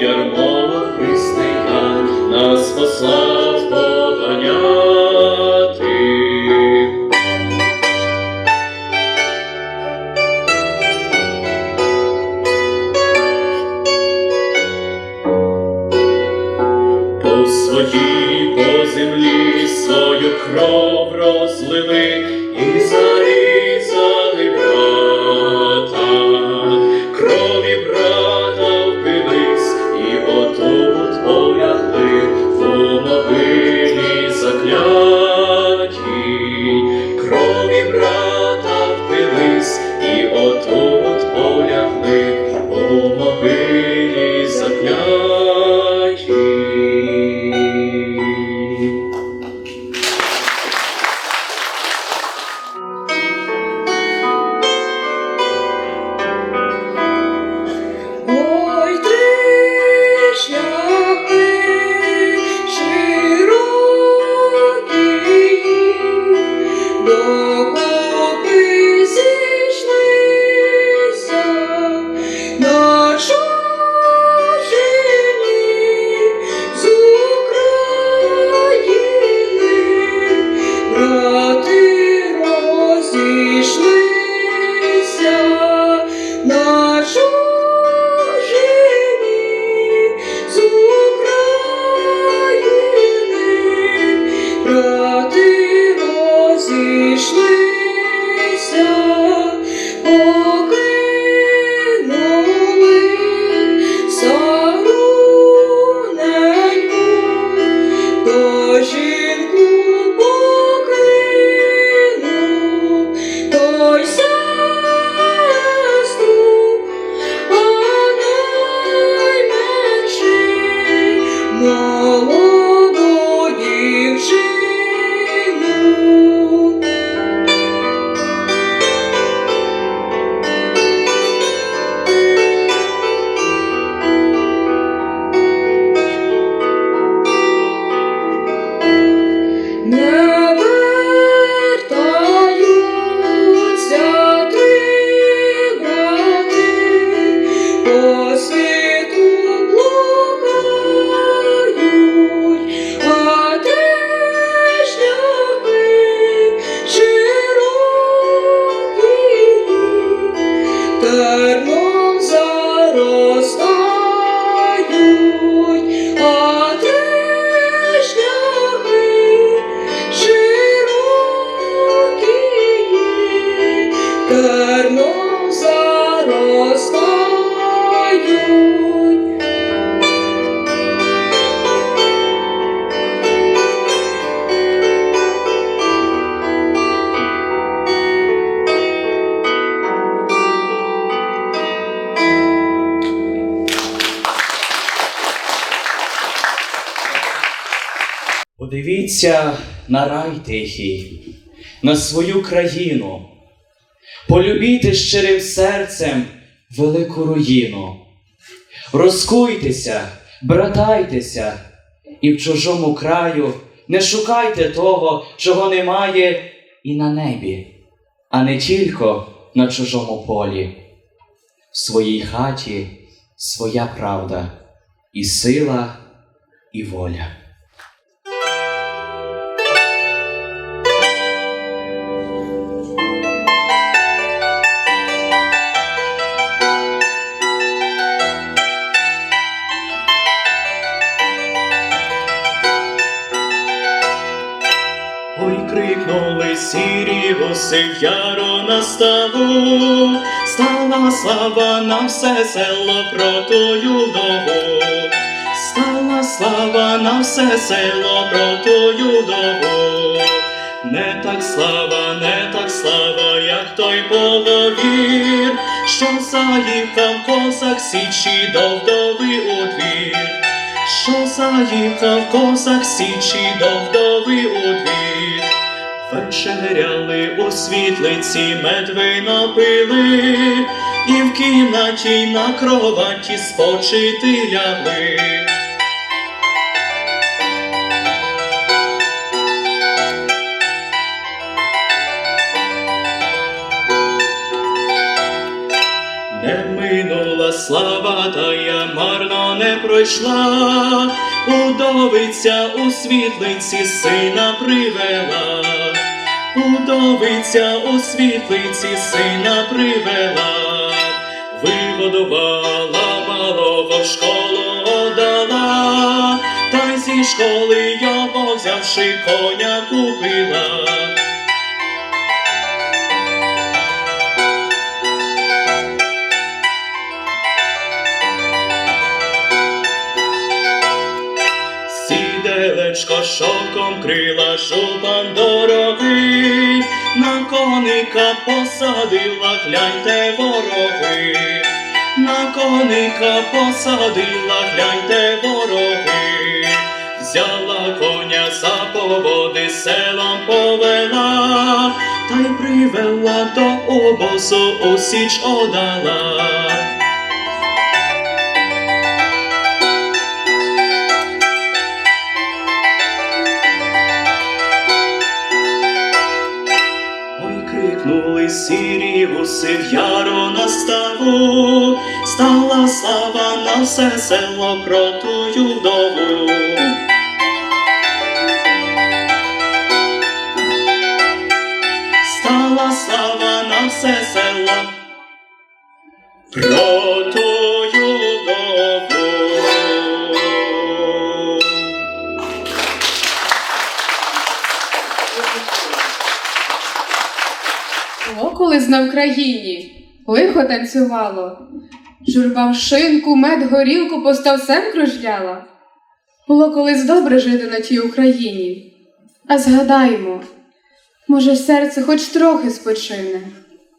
yarım Oh. Подивіться на рай тихий, на свою країну, полюбійте щирим серцем велику руїну, розкуйтеся, братайтеся, і в чужому краю не шукайте того, чого немає і на небі, а не тільки на чужому полі. В своїй хаті своя правда, і сила, і воля. Ой, крикнули сірі гуси в яру на ставу, стала слава на все село про тую вдову, стала слава на все село про тую вдову. Не так слава, не так слава, як той половір, що заїхав козак січі до вдови у двір що заїхав козак січі до вдови у двір. Вечеряли у світлиці, медвино пили, і в кімнаті на кроваті спочити лягли. Не минула слава, та я марно не пройшла, удовиця у світлиці сина привела, удовиця у світлиці сина привела, вигодувала малого в школу одала, та й зі школи його взявши коня купила. Сіделечко шовком крила шупан дорогий, на коника посадила, гляньте вороги, на коника посадила, гляньте вороги, взяла коня за поводи селом повела, та й привела до обозу у січ одала. Крикнули сірі гуси в яру на ставу, стала слава на все село про тую вдову. Стала слава на все село. про Було колись на Вкраїні, лихо танцювало, журба в шинку, мед, горілку поставцем кружляла. Було колись добре жити на тій Україні. А згадаймо, може, серце хоч трохи спочине,